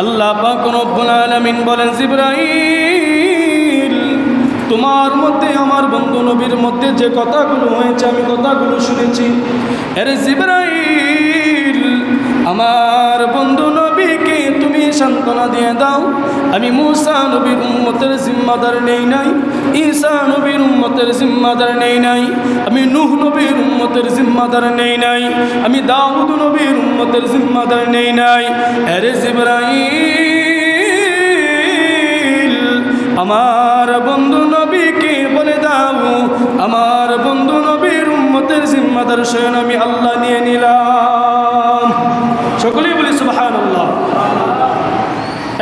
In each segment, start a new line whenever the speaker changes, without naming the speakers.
আল্লাহ পাক বলেন, জিব্রাইল, তোমার মধ্যে, আমার বন্ধু নবীর মধ্যে যে কথাগুলো হয়েছে, আমি কথাগুলো শুনেছি। আরে জিব্রাইল, আমার সান্ত্বনা দিয়ে দাও। আমি মুসা নবীর উম্মতের জিম্মাদার নেই নাই, ঈসা নবীর উম্মতের জিম্মাদার নেই নাই, আমি নুহ নবীর উম্মতের জিম্মাদার নেই নাই, আমি দাউদ নবীর উম্মতের জিম্মাদার নেই নাই। আরে জিব্রাইল, আমার বন্ধু নবীকে বলে দাও, আমার বন্ধু নবীর উম্মতের জিম্মাদার স্বয়ং আমি আল্লাহ নিয়ে নিলাম। সকলেই বলি সুবাহান আল্লাহ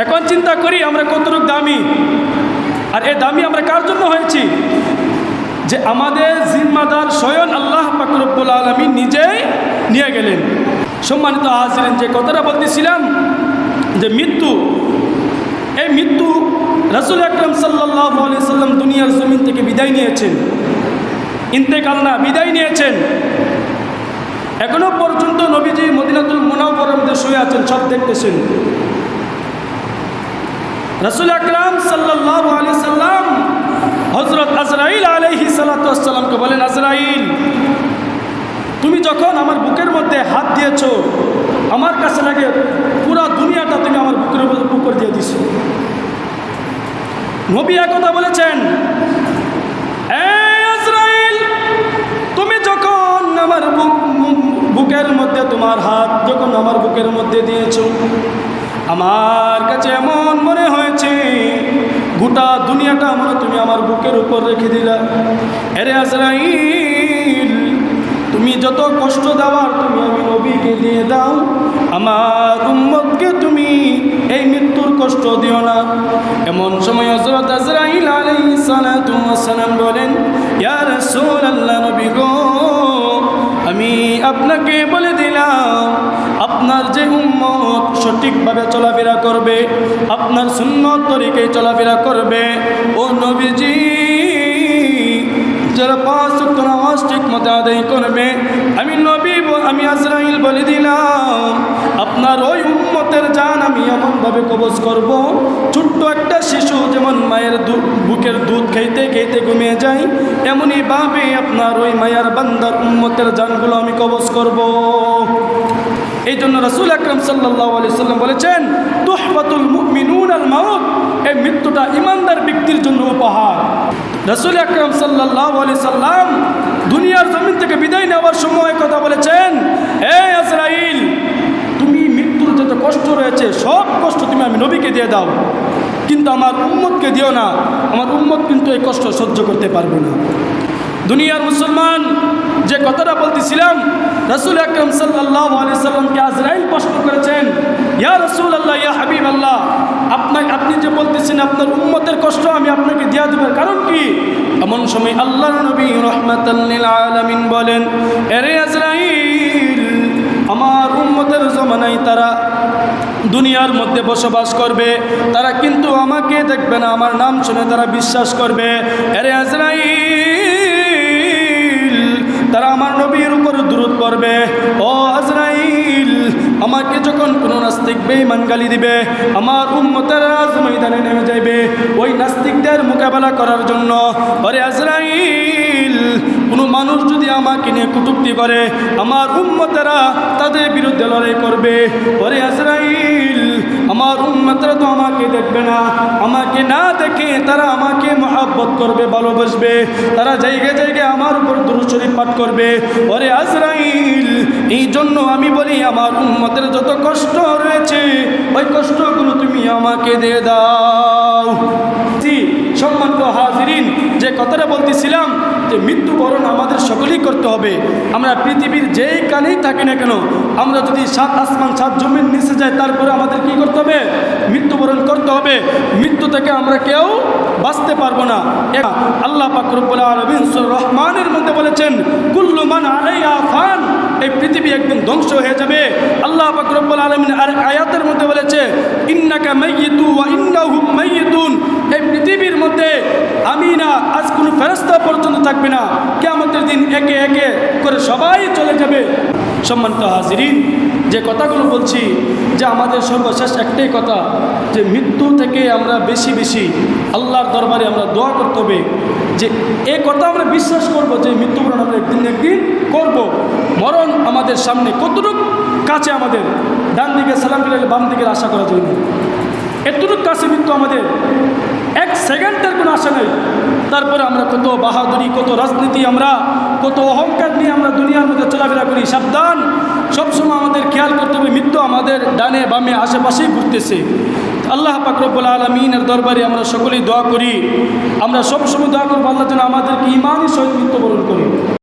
এখন চিন্তা করি আমরা কতটুক দামি। আর এ দামি আমরা কার জন্য হয়েছি? যে আমাদের জিম্মাদার স্বয়ং আল্লাহ পাকরব্বুল আলমী নিজেই নিয়ে গেলেন। সম্মানিত হাজিরেন, যে কথাটা বলতেছিলাম যে মৃত্যু, এই মৃত্যু রাসুল আকরম সাল্লাহ সাল্লাম দুনিয়ার জমিন থেকে বিদায় নিয়েছেন। ইন্তেকাল না বিদায় নিয়েছেন। এখনও পর্যন্ত নবীজি মদিনাতুল মোনাওয়ার মধ্যে শুয়ে আছেন, সব দেখতেছেন। রসুল আকরাম সাল্লাহ আলি সাল্লাম হজরত আজরাইল আলহি সাল্লাতামকে বলেন, আজরাইল, তুমি যখন আমার বুকের মধ্যে হাত দিয়েছ, আমার কাছে লাগে পুরা দুনিয়াটা তুমি আমার বুকের উপর দিয়ে দিছ নবী একথা বলেছেন আমার কাছে এমন মনে হয়েছে, গোটা দুনিয়াটা মনে তুমি আমার বুকের উপর রেখে দিলা। এরে আজরাইল, তুমি যত কষ্ট দেওয়ার তুমি আমি নবীকে দিয়ে দাও, আমার উম্মতকে তুমি এই মৃত্যুর কষ্ট দিও না। এমন সময় হযরত আজরাইল আলাইহিস সালাতু ওয়াসসালাম বলেন, ইয়া রাসূলুল্লাহ নবী গো, আমি আপনাকে বলে দিলাম আপনার যে উম্মত সঠিকভাবে চলাফেরা করবে, আপনার সুন্নত তরিকে চলাফেরা করবে, ও নবীজি, যারা পাঁচ নামাজ ঠিক মতো আদায় করবে, আমি নবী আমি আজরাইল বলে দিলাম, আপনার ওই উম্মতের জান আমি এমনভাবে কবজ করব, ছোট্ট একটা শিশু যেমন মায়ের দুধ বুকের দুধ খাইতে খাইতে ঘুমিয়ে যায় এমনই ভাবে আপনার ওই মায়ের বান্দার উম্মতের জানগুলো আমি কবজ করব। এই জন্য রসুল আকরম সাল্লাহ আলি সাল্লাম বলেছেন, তুহফাতুল মুমিনুন আল মাউত এই মৃত্যুটা ইমানদার ব্যক্তির জন্য উপহার। রাসুল আকরম সাল্লাহ আলি সাল্লাম দুনিয়ার জমিন থেকে বিদায় নেওয়ার সময় কথা বলেছেন এ আজরাইল তুমি মৃত্যুর যত কষ্ট রয়েছে, সব কষ্ট তুমি আমি নবীকে দিয়ে দাও। কিন্তু আমার উম্মতকে দিও না, আমার উম্মত কিন্তু এই কষ্ট সহ্য করতে পারবে না। দুনিয়ার মুসলমান যে কথাটা বলতেছিলাম, রসুল আকরম সাল্লাহ আলি সাল্লামকে আজরাইল প্রশ্ন করেছেন, ইয়া রসুল আল্লাহ ইয়া হাবিব আল্লাহ আপনার, আপনি যে বলতেছেন আপনার উম্মতের কষ্ট আমি আপনাকে দিয়া দেবার কারণ কি? এমন সময় আল্লাহ নবী রহমাতাল্লিল আলামিন বলেন, এরে আজরাইল, আমার উম্মতের জমানায় তারা দুনিয়ার মধ্যে বসবাস করবে, তারা কিন্তু আমাকে দেখবে না, আমার নাম শুনে তারা বিশ্বাস করবে। এরে আজরাইল তারা আমার নবীর উপর দূরত করবে। ও আজরাইল, আমাকে যখন কোনো নাস্তিক বেঈমান গালি দিবে, আমার উম্মতের আজ ময়দানে নেমে যাইবে। ওই নাস্তিকদের মোকাবেলা করার জন্য। ওরে আজরাইল, কোনো মানুষ যদি আমাকে নিয়ে কুটুক্তি করে, আমার উম্মতেরা তাদের বিরুদ্ধে লড়াই করবে। ওরে আজরাইল, আমার উম্মতরা তো আমাকে দেখবে না। আমাকে না দেখে তারা আমাকে মহাব্বত করবে, ভালোবাসবে। তারা জায়গায় জায়গায় আমার উপর দুরুশরী পাঠ করবে। ওরে আজরাইল, এই জন্য আমি বলি, আমার উন্মতের যত কষ্ট রয়েছে, ওই কষ্টগুলো তুমি আমাকে দিয়ে দাও। সম্মানিত হাজিরিন, যে কথাটা বলতেছিলাম যে মৃত্যুবরণ আমাদের সকলেই করতে হবে। আমরা পৃথিবীর যেই কানেই থাকি না কেন, আমরা যদি সাত আসমান, সাত জমির নিচে যাই, তারপরে আমাদের কি করতে হবে? মৃত্যুবরণ করতে হবে। মৃত্যু থেকে আমরা কেউ বাঁচতে পারব না। আল্লাহ পাকরুবুল আলমিন রহমানের মধ্যে বলেছেন, কুল্লু মান আলাইয়া ফান এই পৃথিবী একদিন ধ্বংস হয়ে যাবে। আল্লাহ পাকরুবুল আলমিন আর আয়াতের মধ্যে বলেছে, ইন্নাকা মাইয়িতু ওয়া ইন্নাহুম মাইয়িতুন এই পৃথিবীর মধ্যে আমি না আজ কোনো ফেরস্তা পর্যন্ত থাকবে না। কেমতের দিন একে একে করে সবাই চলে যাবে। সম্মানিত হাজিরিন, যে কথাগুলো বলছি, যে আমাদের সর্বশেষ একটাই কথা, যে মৃত্যু থেকে আমরা বেশি বেশি আল্লাহর দরবারে আমরা দোয়া করতে হবে। যে এ কথা আমরা বিশ্বাস করব যে মৃত্যুবরণ আমরা একদিন একদিন করব। মরণ আমাদের সামনে কতটুকু কাছে আমাদের, ডান দিকে সালাম ফিরে বাম দিকে আশা করা যায় না। এতটুকু কাছে মৃত্যু আমাদের, এক সেকেন্ডের কোনো আশা নেই। তারপরে আমরা কত বাহাদুরি, কত রাজনীতি, আমরা কত অহংকার নিয়ে আমরা দুনিয়ার মধ্যে চলাফেরা করি। সাবধান। সবসময় আমাদের খেয়াল করতে হবে, মৃত্যু আমাদের ডানে বামে আশেপাশেই ঘুরতেছে। আল্লাহ পাকরবুল আলমিনের দরবারে আমরা সকলেই দোয়া করি। আমরা সবসময় দোয়া করব, আল্লাহ যেন আমাদেরকে ইমানই সহিত মৃত্যুবরণ করি।